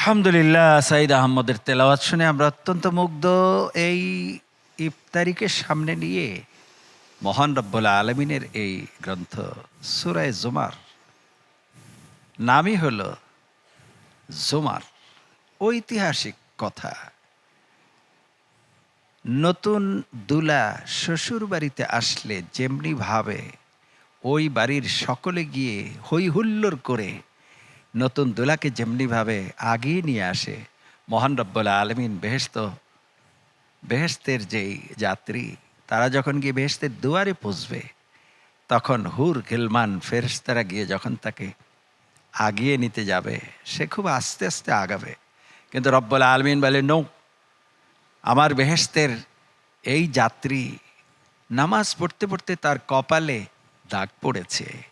আলহামদুলিল্লাহ, সাইদ আহমদের তেলাওয়াত শুনে আমরা অত্যন্ত মুগ্ধ এই ইফতারিকে সামনে নিয়ে মহান রব্বুল আলমিনের এই গ্রন্থ সুরায় জুমার। নামই হল জুমার, ঐতিহাসিক কথা। নতুন দুলা শ্বশুর বাড়িতে আসলে যেমনি ভাবে ওই বাড়ির সকলে গিয়ে হই হুল্লোড় করে নতুন দুলাকে যেমনিভাবে আগিয়ে নিয়ে আসে, মহান রব্বুল আলমিন বেহেস্ত বেহেস্তের যেই যাত্রী, তারা যখন গিয়ে বেহেস্তের দুয়ারে পৌঁছবে তখন হুর গিলমান ফেরেশতারা গিয়ে যখন তাকে আগিয়ে নিতে যাবে, সে খুব আস্তে আস্তে আগাবে। কিন্তু রব্বুল আলমিন বলে, নৌ, আমার বেহেস্তের এই যাত্রী নামাজ পড়তে পড়তে তার কপালে দাগ পড়েছে।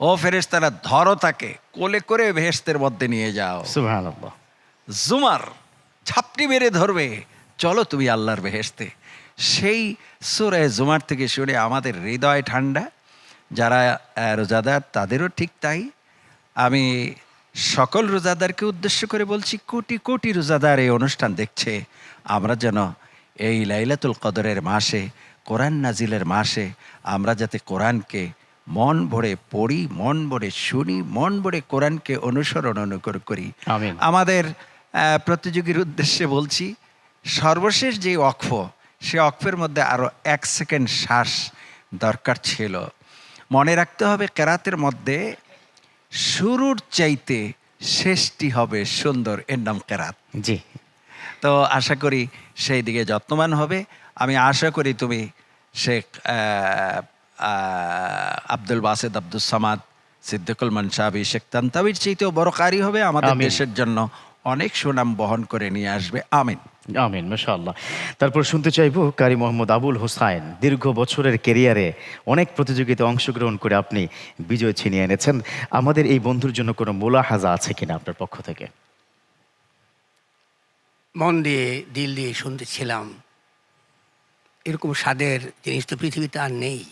ও ফেরেশতারা ধরো তাকে কোলে করে বেহেস্তের মধ্যে নিয়ে যাও। জুমার ঝাপটি মেরে ধরবে চলো তুমি আল্লাহর বেহেস্তে সেই সুরে জুমার থেকে শুনে আমাদের হৃদয় ঠান্ডা যারা রোজাদার তাদেরও ঠিক তাই। আমি সকল রোজাদারকে উদ্দেশ্য করে বলছি কোটি কোটি রোজাদার এই অনুষ্ঠান দেখছে। আমরা যেন এই লাইলাতুল কদরের মাসে কোরআন নাজিলের মাসে আমরা যাতে কোরআনকে মন ভরে পড়ি মন ভরে শুনি মন ভরে কোরআনকে অনুসরণ অনুকরণ করি। আমাদের প্রতিযোগীর উদ্দেশ্যে বলছি সর্বশেষ যে অক্ষ সে অক্ষের মধ্যে আরও এক সেকেন্ড শ্বাস দরকার ছিল। মনে রাখতে হবে কেরাতের মধ্যে শুরুর চাইতে শেষটি হবে সুন্দর এর নাম কেরাত। জি। তো আশা করি সেই দিকে যত্নবান হবে। আমি আশা করি তুমি আহ, আব্দুল বাসেদ আব্দুল সামাদ সিদ্দিকুল মনসাবি শেখ তান্তাবির চাইতেও বড় কারি হবে আমাদের। দেশের জন্য। অনেক সুনাম বহন করে নিয়ে আসবে। আমিন। আমিন মাশাআল্লাহ। তারপর শুনতে চাইব কারি মোহাম্মদ আবুল হোসাইন। দীর্ঘ বছরের কেরিয়ারে অনেক প্রতিযোগিতায় অংশগ্রহণ করে আপনি বিজয় ছিনিয়ে এনেছেন। আমাদের এই বন্ধুর জন্য কোনো মোলাহাজা আছে কিনা আপনার পক্ষ থেকে? মন দিয়ে দিল দিয়ে শুনতেছিলাম। এরকম স্বাদের জিনিস তো পৃথিবীতে আর নেই।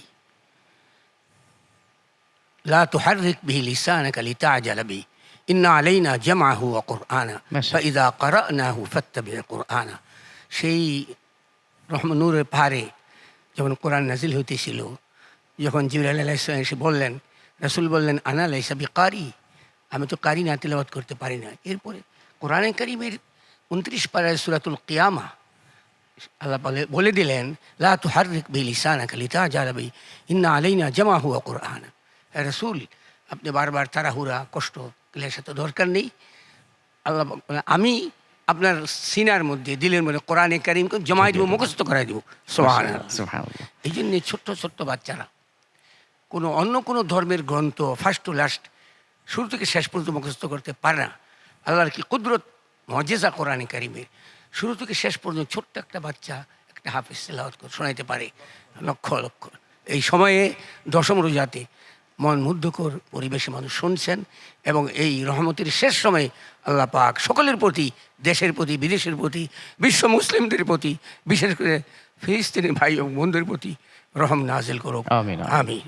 লা তুহাররিক বিহি লিসানাকা লিতা'জাল বি ইন্না আলাইনা জামাহু ওয়া কুরআনা মাশা- ফাইদা ক্বারানাহু ফাত্তাবি' কুরআনা সেই রহমানুরের পাহাড়ে যখন কোরআন নাজিল হইতেছিল যখন জিবরাইল আলাইহিস সালাম এসে বললেন রাসূল বললেন আনা লাইসা বিকারি আমি তো কারি না তিলাওয়াত করতে পারি না এরপরে কোরআনে কারিমের উনত্রিশ পাড়ায় সুরাতুল কিয়ামা আল্লাহ বলে বলে দিলেন লা তুহাররিক বি লিসানাকা লিতা'জাল বি ইন্না আলাইনা জামাহু ওয়া কুরআনা রসুল আপনি বারবার তাড়াহুড়া কষ্ট ক্লেশ এত দরকার নেই। আল্লাহ আমি আপনার সিনার মধ্যে দিলের মধ্যে কোরআনে কারিম জমাই দেবো মুখস্থ করাই দেবো। সোহান এই জন্য ছোট্ট ছোট্ট বাচ্চারা কোনো অন্য কোনো ধর্মের গ্রন্থ ফার্স্ট টু লাস্ট শুরু থেকে শেষ পর্যন্ত মুখস্থ করতে পারে না। আল্লাহর কি কুদরত? মজেজা কোরআনে কারিমের শুরু থেকে শেষ পর্যন্ত ছোট্ট একটা বাচ্চা একটা হাফিজ তেলাওয়াত শোনাইতে পারে। লক্ষ লক্ষ। এই সময়ে দশম রোজাতে মন মুগ্ধকর পরিবেশে মানুষ শুনছেন এবং এই রহমতের শেষ সময়ে আল্লাহ পাক সকলের প্রতি দেশের প্রতি বিদেশের প্রতি বিশ্ব মুসলিমদের প্রতি বিশেষ করে ফিলিস্তিনি ভাই এবং বন্ধুদের প্রতি রহম নাজিল করুক। আমিন আমি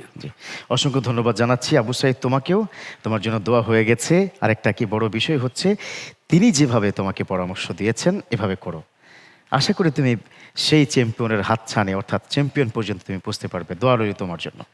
অসংখ্য ধন্যবাদ জানাচ্ছি আবু সাইদ তোমাকেও। তোমার জন্য দোয়া হয়ে গেছে। আরেকটা কি বড় বিষয় হচ্ছে তিনি যেভাবে তোমাকে পরামর্শ দিয়েছেন এভাবে করো। আশা করি তুমি সেই চ্যাম্পিয়নের হাত ছানে অর্থাৎ চ্যাম্পিয়ন পর্যন্ত তুমি বুঝতে পারবে। দোয়া রইল তোমার জন্য।